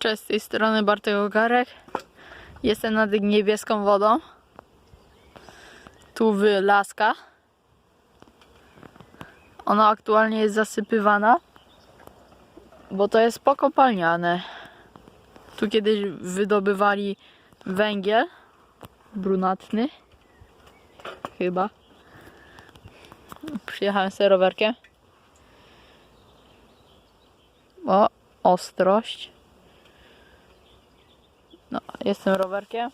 Cześć, z tej strony Bartek Ogarek. Jestem nad niebieską wodą. Tu w Laska. Ona aktualnie jest zasypywana, bo to jest pokopalniane. Tu kiedyś wydobywali węgiel brunatny. Chyba. Przyjechałem z rowerkiem. O, ostrość. Jestem rowerkiem.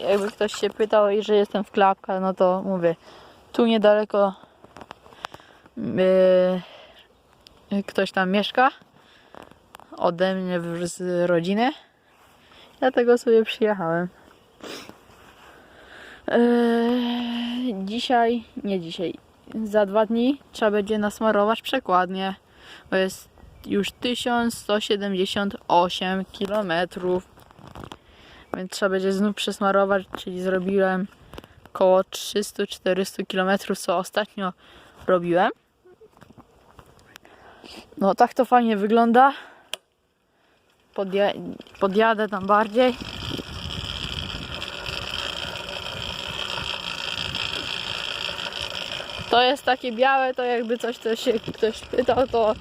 Jakby ktoś się pytał, że jestem w klapkach, no to mówię, tu niedaleko yy, ktoś tam mieszka ode mnie z rodziny. Dlatego sobie przyjechałem. Yy, dzisiaj, nie dzisiaj, za dwa dni trzeba będzie nasmarować przekładnie, bo jest już 1178 km. Więc trzeba będzie znów przesmarować, czyli zrobiłem około 300-400 km, co ostatnio robiłem. No tak to fajnie wygląda. Podja podjadę tam bardziej. To jest takie białe, to jakby coś, co się ktoś pytał, to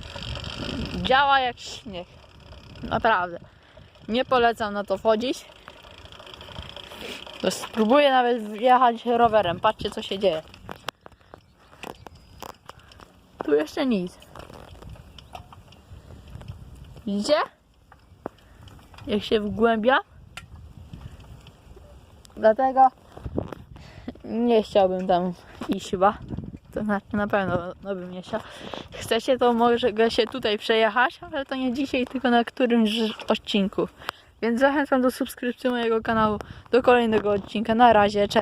działa jak śnieg. Naprawdę. Nie polecam na to wchodzić. To spróbuję nawet wjechać rowerem. Patrzcie co się dzieje. Tu jeszcze nic. Widzicie? Jak się wgłębia? Dlatego nie chciałbym tam iść chyba. To na, na pewno no bym nie chciał. Chcecie, to mogę się tutaj przejechać, ale to nie dzisiaj, tylko na którymś odcinku. Więc zachęcam do subskrypcji mojego kanału, do kolejnego odcinka. Na razie, cześć!